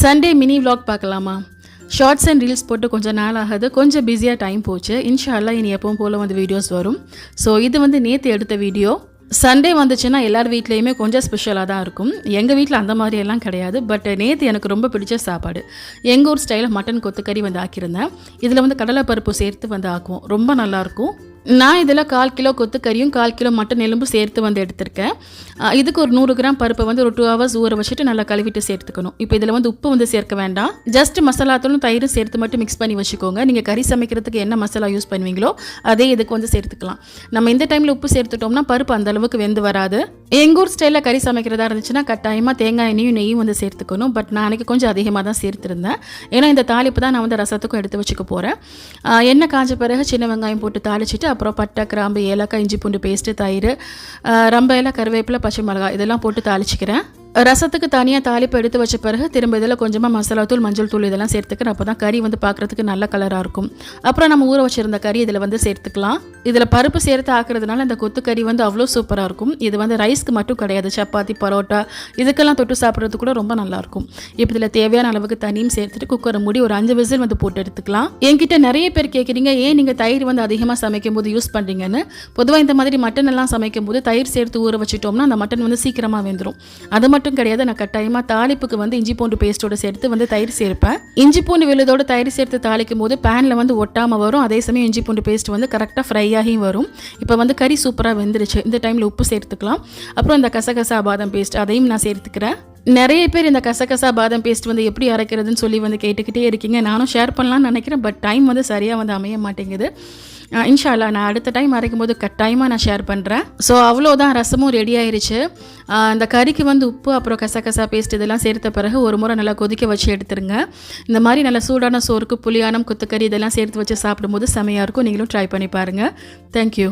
Sunday mini vlog பார்க்கலாமா? Shorts and reels போட்டு கொஞ்சம் நாள் ஆகுது கொஞ்சம் பிஸியாக டைம் போச்சு. இன்ஷால்லா இனி எப்பவும் போல் வந்து வீடியோஸ் வரும். ஸோ இது வந்து நேற்று எடுத்த வீடியோ சண்டே வந்துச்சுன்னா எல்லார் வீட்லேயுமே கொஞ்சம் ஸ்பெஷலாக தான் இருக்கும். எங்கள் வீட்டில் அந்த மாதிரி எல்லாம் கிடையாது. பட் நேற்று எனக்கு ரொம்ப பிடிச்ச சாப்பாடு. எங்கள் ஊர் ஸ்டைலில் மட்டன் கொத்துக்கறி வந்து ஆக்கியிருந்தேன். இதில் வந்து கடலைப்பருப்பு சேர்த்து வந்து ஆக்குவோம். ரொம்ப நல்லாயிருக்கும் நான் இதில் கால் கிலோ கொத்துக்கறியும் கால் கிலோ மட்டன் எலும்பு சேர்த்து வந்து எடுத்திருக்கேன். இதுக்கு ஒரு நூறு கிராம் பருப்பை வந்து ஒரு டூ ஹவர்ஸ் ஊற வச்சுட்டு நல்லா கழுவிட்டு சேர்த்துக்கணும். இப்போ இதில் வந்து உப்பு வந்து சேர்க்க வேண்டாம். ஜஸ்ட் மசாலாத்தூளும் தயிரும் சேர்த்து மட்டும் மிக்ஸ் பண்ணி வச்சுக்கோங்க. நீங்கள் கறி சமைக்கிறதுக்கு என்ன மசாலா யூஸ் பண்ணுவீங்களோ அதே இதுக்கு வந்து சேர்த்துக்கலாம். நம்ம இந்த டைமில் உப்பு சேர்த்துட்டோம்னா பருப்பு அந்த அளவுக்கு வெந்து வராது. எங்கள் ஊர் ஸ்டைலில் கறி சமைக்கிறதா இருந்துச்சுன்னா கட்டாயமாக தேங்காய் எண்ணெயும் நெய்யும் வந்து சேர்த்துக்கணும். பட் நான் அன்றைக்கி கொஞ்சம் அதிகமாக தான் சேர்த்துருந்தேன். ஏன்னா இந்த தாளிப்பு தான் நான் வந்து ரசத்துக்கும் எடுத்து வச்சுக்க போகிறேன் எண்ணெய் காஞ்ச பிறகு சின்ன வெங்காயம் போட்டு தாளிச்சிட்டு அப்புறம் பட்டை கிராம்பு ஏலக்காய் இஞ்சி பூண்டு பேஸ்ட்டு தயிர் ரொம்ப எல்லாம் கருவேப்பிலை பச்சை மிளகாய் இதெல்லாம் போட்டு தாளிச்சிக்கிறேன். ரசத்துக்கு தனியாக தாளிப்பு எடுத்து வச்ச பிறகு திரும்ப இதில் கொஞ்சமாக மசாலா தூள் மஞ்சள் தூள் இதெல்லாம் சேர்த்துக்கிறேன். அப்போ தான் கறி வந்து பார்க்குறதுக்கு நல்ல கலராக இருக்கும். அப்புறம் நம்ம ஊற வச்சுருந்த கறி இதில் வந்து சேர்த்துக்கலாம். இதில் பருப்பு சேர்த்து ஆக்குறதுனால இந்த கொத்துக்கறி வந்து அவ்வளோ சூப்பராக இருக்கும். இது வந்து ரைஸ்க்கு மட்டும் கிடையாது. சப்பாத்தி பரோட்டா இதுக்கெல்லாம் தொட்டு சாப்பிட்றது கூட ரொம்ப நல்லாயிருக்கும் இப்போ இதில் தேவையான அளவுக்கு தண்ணியும் சேர்த்துட்டு குக்கரை மூடி ஒரு அஞ்சு விசில் வந்து போட்டு எடுத்துக்கலாம். என்கிட்ட நிறைய பேர் கேட்குறீங்க ஏன் நீங்கள் தயிர் வந்து அதிகமாக சமைக்கும் போது யூஸ் பண்ணுறீங்கன்னு பொதுவாக இந்த மாதிரி மட்டன் எல்லாம் சமைக்கும் போது தயிர் சேர்த்து ஊற வச்சுட்டோம்னா அந்த மட்டன் வந்து சீக்கிரமாக வெந்துடும் அது மட்டும் கிடையாது நான் கட்டாயமாக தாளிப்புக்கு வந்து இஞ்சி பூண்டு பேஸ்ட்டோட சேர்த்து வந்து தயிர் சேர்ப்பேன். இஞ்சி பூண்டு விழுதோட தயிர் சேர்த்து தாளிக்கும் போது பேனில் வந்து ஒட்டாமல் வரும். அதே சமயம் இஞ்சி பூண்டு பேஸ்ட் வந்து கரெக்டாக ஃப்ரையாக ஆகி வரும். இப்போ வந்து கறி சூப்பராக வெந்துருச்சு. இந்த டைமில் உப்பு சேர்த்துக்கலாம். அப்புறம் இந்த கசகசா பாதாம் பேஸ்ட் அதையும் நான் சேர்த்துக்கிறேன். நிறைய பேர் இந்த கசகசா பாதாம் பேஸ்ட் வந்து எப்படி அரைக்கிறதுன்னு சொல்லி வந்து கேட்டுக்கிட்டே இருக்கீங்க. நானும் ஷேர் பண்ணலாம்னு நினைக்கிறேன். பட் டைம் வந்து சரியாக வந்து அமைய மாட்டேங்குது. இன்ஷால்லா இன்ஷா நான் அடுத்த டைம் அரைக்கும் போது கட்டாயமாக நான் ஷேர் பண்ணுறேன் ஸோ அவ்வளோதான் ரசமும் ரெடி ஆயிடுச்சு இந்த கறிக்கு வந்து உப்பு அப்புறம் கசகசா பேஸ்ட் இதெல்லாம் சேர்த்த பிறகு ஒரு முறை நல்லா கொதிக்க வச்சு எடுத்துருங்க. இந்த மாதிரி நல்லா சூடான சோறுக்கு புளியானம் குத்துக்கறி இதெல்லாம் சேர்த்து வச்சு சாப்பிடும்போது செமையாக இருக்கும். நீங்களும் ட்ரை பண்ணி பாருங்கள் தேங்க்யூ